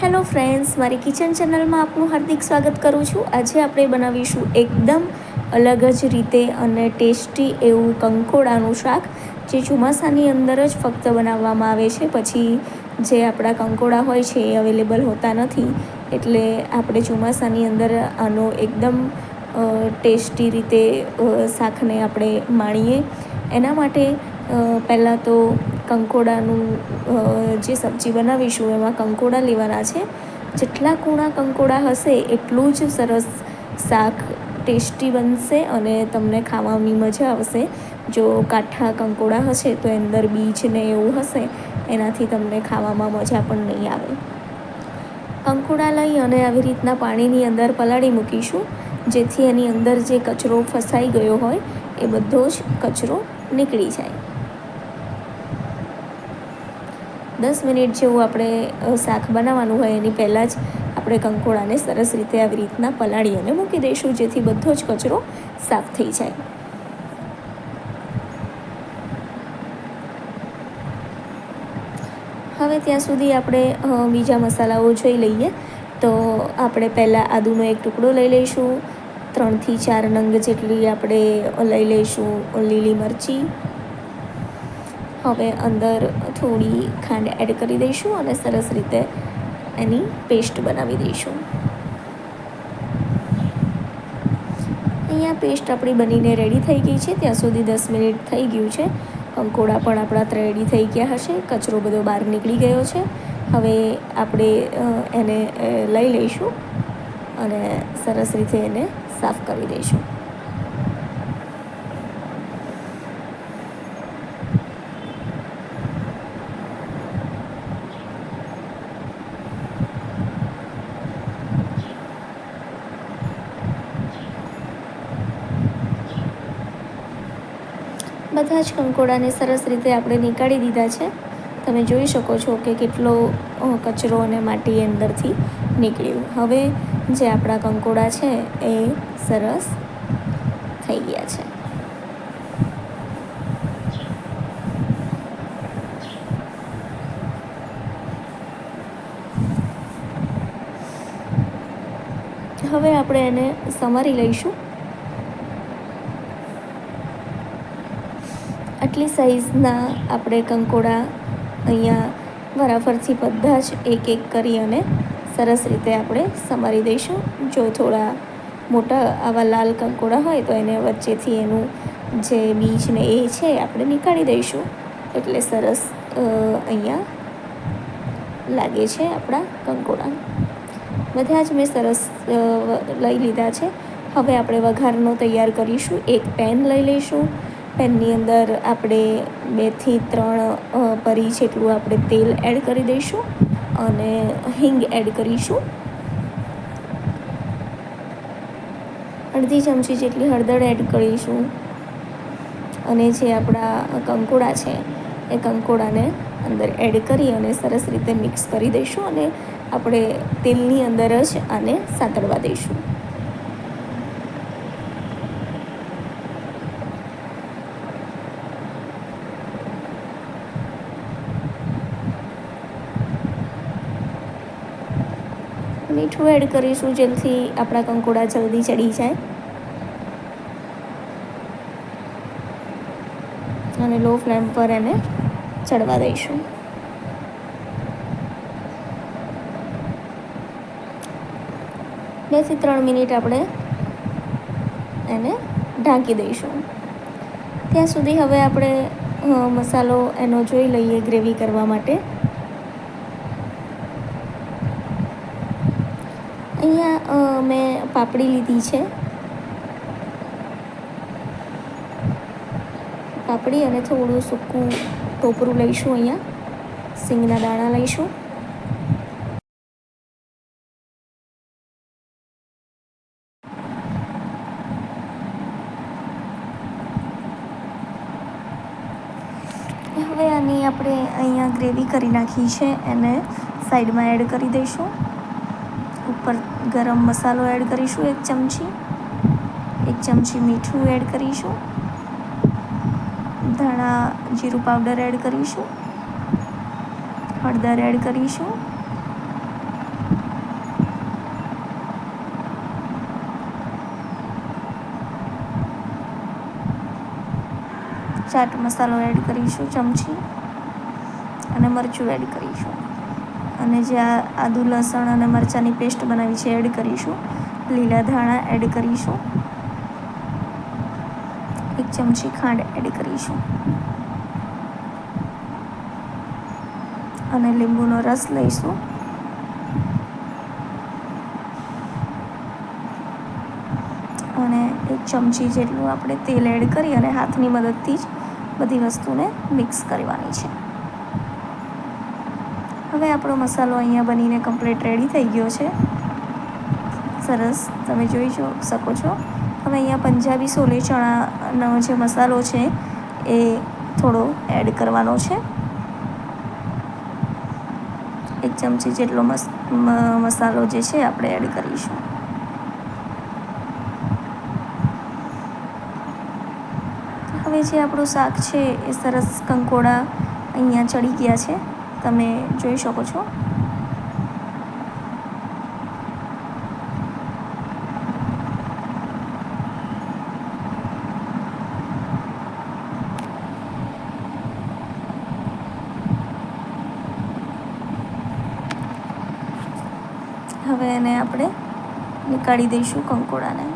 Hello friends, મારી kitchen ચેનલમાં આપનું હાર્દિક સ્વાગત કરું છું. આજે આપણે બનાવીશું એકદમ અલગ જ રીતે અને ટેસ્ટી એવું કંકોડાનું શાક, જે ચોમાસાની અંદર જ ફક્ત બનાવવામાં આવે છે. પછી જે આપણા કંકોડા હોય છે એ અવેલેબલ હોતા નથી. એટલે આપણે ચોમાસાની અંદર આનો એકદમ ટેસ્ટી રીતે શાકને આપણે માણીએ. એના માટે પહેલાં તો કંકોડાનું જે સબ્જી બનાવીશું એમાં કંકોડા લેવાના છે. જેટલા કૂણા કંકોડા હશે એટલું જ સરસ શાક ટેસ્ટી બનશે અને તમને ખાવાની મજા આવશે. જો કાઠા કંકોડા હશે તો અંદર બીજ ને એવું હશે, એનાથી તમને ખાવામાં મજા પણ નહીં આવે. કંકોડા લઈ અને આવી રીતના પાણીની અંદર પલાળી મૂકીશું, જેથી એની અંદર જે કચરો ફસાઈ ગયો હોય એ બધો જ કચરો નીકળી જાય. દસ મિનિટ જેવું આપણે શાક બનાવવાનું હોય એની પહેલાં જ આપણે કંકોડાને સરસ રીતે આવી રીતના પલાળી અને મૂકી દઈશું, જેથી બધો જ કચરો સાફ થઈ જાય. હવે ત્યાં સુધી આપણે બીજા મસાલાઓ જોઈ લઈએ. તો આપણે પહેલાં આદુનો એક ટુકડો લઈ લઈશું, ત્રણથી ચાર નંગ જેટલી આપણે લઈ લઈશું લીલી મરચી હવે અંદર થોડી ખાંડ એડ કરી દઈશું અને સરસ રીતે એની પેસ્ટ બનાવી દઈશું. અહીંયા પેસ્ટ આપણી બનીને રેડી થઈ ગઈ છે. ત્યાં સુધી દસ મિનિટ થઈ ગયું છે. કંકોડા પણ આપણા રેડી થઈ ગયા હશે. કચરો બધો બહાર નીકળી ગયો છે. હવે આપણે એને લઈ લઈશું અને સરસ રીતે એને સાફ કરી દઈશું. બધા જ કંકોડાને સરસ રીતે આપણે નીકાળી દીધા છે. તમે જોઈ શકો છો કે કેટલો કચરો અને માટી અંદરથી નીકળ્યું. હવે જે આપણા કંકોડા છે એ સરસ થઈ ગયા છે. હવે આપણે એને સમારી લઈશું. આટલી સાઈઝના આપણે કંકોડા અહીંયા વરાફરથી બધા જ એક એક કરી અને સરસ રીતે આપણે સમારી દઈશું. જો થોડા મોટા આવા લાલ કંકોડા હોય તો એને વચ્ચેથી એનું જે બીજ ને એ છે આપણે નીકાળી દઈશું. એટલે સરસ અહીંયા લાગે છે આપણા કંકોડા. બધા જ મેં સરસ લઈ લીધા છે. હવે આપણે વઘારનો તૈયાર કરીશું. એક પેન લઈ લઈશું. પેનની અંદર આપણે બેથી ત્રણ પરી જેટલું આપણે તેલ એડ કરી દઈશું અને હિંગ એડ કરીશું. અડધી ચમચી જેટલી હળદર એડ કરીશું. અને જે આપણા કંકોડા છે, એ કંકોડાને અંદર એડ કરી અને સરસ રીતે મિક્સ કરી દઈશું અને આપણે તેલની અંદર જ આને સાંતળવા દઈશું. મીઠું એડ કરીશું જેથી આપણા કંકોડા જલ્દી ચડી જાય. અને લો ફ્લેમ પર એને ચડવા દઈશું. બેથી ત્રણ મિનિટ આપણે એને ઢાંકી દઈશું. ત્યાં સુધી હવે આપણે મસાલો એનો જોઈ લઈએ ગ્રેવી કરવા માટે અહીંયા મેં પાપડી લીધી છે. પાપડી અને થોડું સૂકું ટોપરું લઈશું અહીંયા. સિંગના દાણા લઈશું. હવે આની આપણે અહીંયા ગ્રેવી કરી નાખી છે. એને સાઈડમાં એડ કરી દઈશું. ઉપર ગરમ મસાલો એડ કરીશું એક ચમચી. એક ચમચી મીઠું એડ કરીશું. ધાણા જીરું પાવડર એડ કરીશું. હળદર એડ કરીશું. ચાટ મસાલો એડ કરીશું ચમચી. અને મરચું એડ કરીશું. અને જે આદુ, લસણ અને મરચાંની પેસ્ટ બનાવી છે, એડ કરીશું. લીલા ધાણા એડ કરીશું. એક ચમચી ખાંડ એડ કરીશું. અને લીંબુનો રસ લઈશું. અને એક ચમચી જેટલું આપણે તેલ એડ કરી અને હાથની મદદથી જ બધી વસ્તુને મિક્સ કરવાની છે. હવે આપણો મસાલો અહીંયા બનીને કમ્પ્લીટ રેડી થઈ ગયો છે. સરસ, તમે જોઈ શકો છો. હવે અહીંયા પંજાબી સોલે ચણાનો જે મસાલો છે, એ થોડો એડ કરવાનો છે. એક ચમચી જેટલો મસાલો જે છે, આપણે એડ કરીશું. હવે જે આપણું શાક છે, એ સરસ કંકોડા અહીંયા ચડી ગયા છે. તમે જોઈ શકો છો. હવે એને આપણે નીકાળી દઈશું કંકોડાને.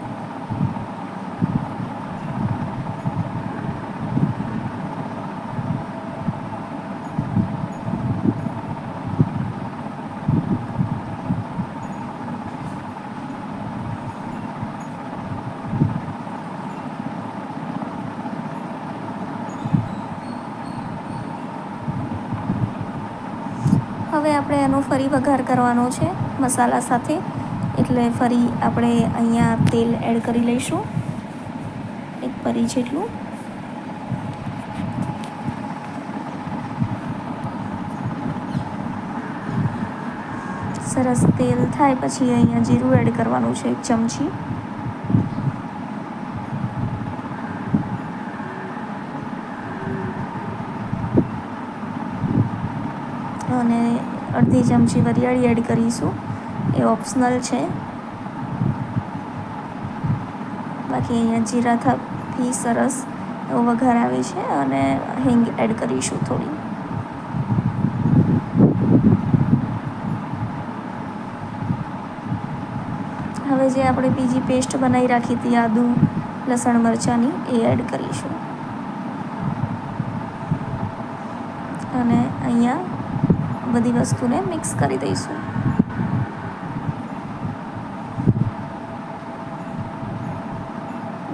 હવે આપણે એનો ફરી વઘાર કરવાનો છે મસાલા સાથે. એટલે ફરી આપણે અહીંયા તેલ એડ કરી લઈશું. એક પરી જેટલું. સરસ તેલ થાય પછી અહીંયા જીરું એડ કરવાનું છે એક ચમચી અને અડધી ચમચી વરિયાળી એડ કરીશું. એ ઓપ્શનલ છે. બાકી અહીંયા જીરા થાપી સરસ એવો વઘાર આવે છે અને હિંગ એડ કરીશું થોડી. હવે જે આપણે બીજી પેસ્ટ બનાવી રાખી હતી આદુ, લસણ મરચાંની, એ એડ કરીશું. અને અહીંયા બધી વસ્તુને મિક્સ કરી દઈશું.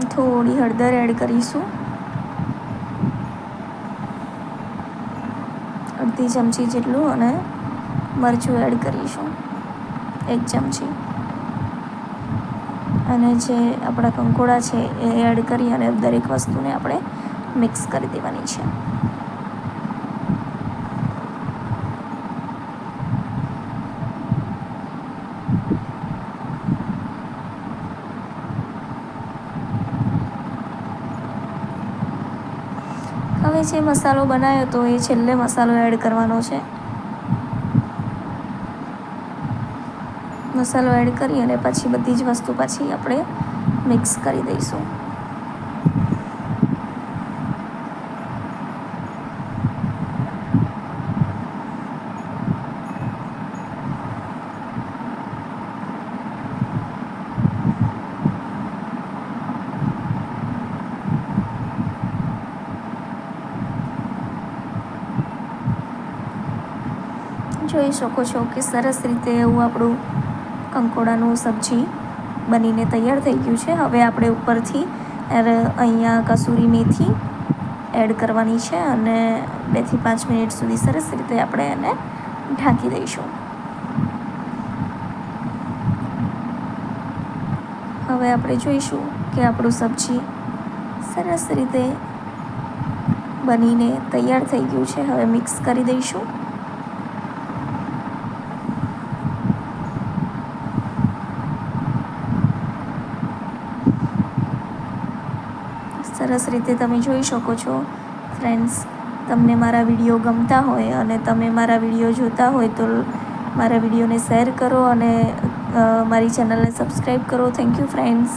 થોડી હળદર એડ કરીશું. અડધી ચમચી જેટલું અને મરચું એડ કરીશું. એક ચમચી. અને જે આપણા કંકોડા છે એ એડ કરી અને દરેક વસ્તુને આપણે મિક્સ કરી દેવાની છે. હવે જે મસાલો બનાવ્યો તો એ છેલ્લે મસાલો એડ કરવાનો છે. મસાલો એડ કરી અને પછી બધી જ વસ્તુ પાછી આપણે મિક્સ કરી દઈશું. જોઈ શકો છો કે સરસ રીતે એવું આપણું કંકોડાનું સબ્જી બનીને તૈયાર થઈ ગયું છે. હવે આપણે ઉપરથી અહીંયા કસૂરી મેથી એડ કરવાની છે અને બેથી પાંચ મિનિટ સુધી સરસ રીતે આપણે એને ઢાંકી દઈશું. હવે આપણે જોઈશું કે આપણું સબ્જી સરસ રીતે બનીને તૈયાર થઈ ગયું છે. હવે મિક્સ કરી દઈશું. સરસ રીતે તમે જોઈ શકો છો. ફ્રેન્ડ્સ તમને મારા વીડિયો ગમતા હોય અને તમે મારા વીડિયો જોતા હોય તો મારા વિડીયોને શેર કરો અને મારી ચેનલને સબસ્ક્રાઈબ કરો. Thank you friends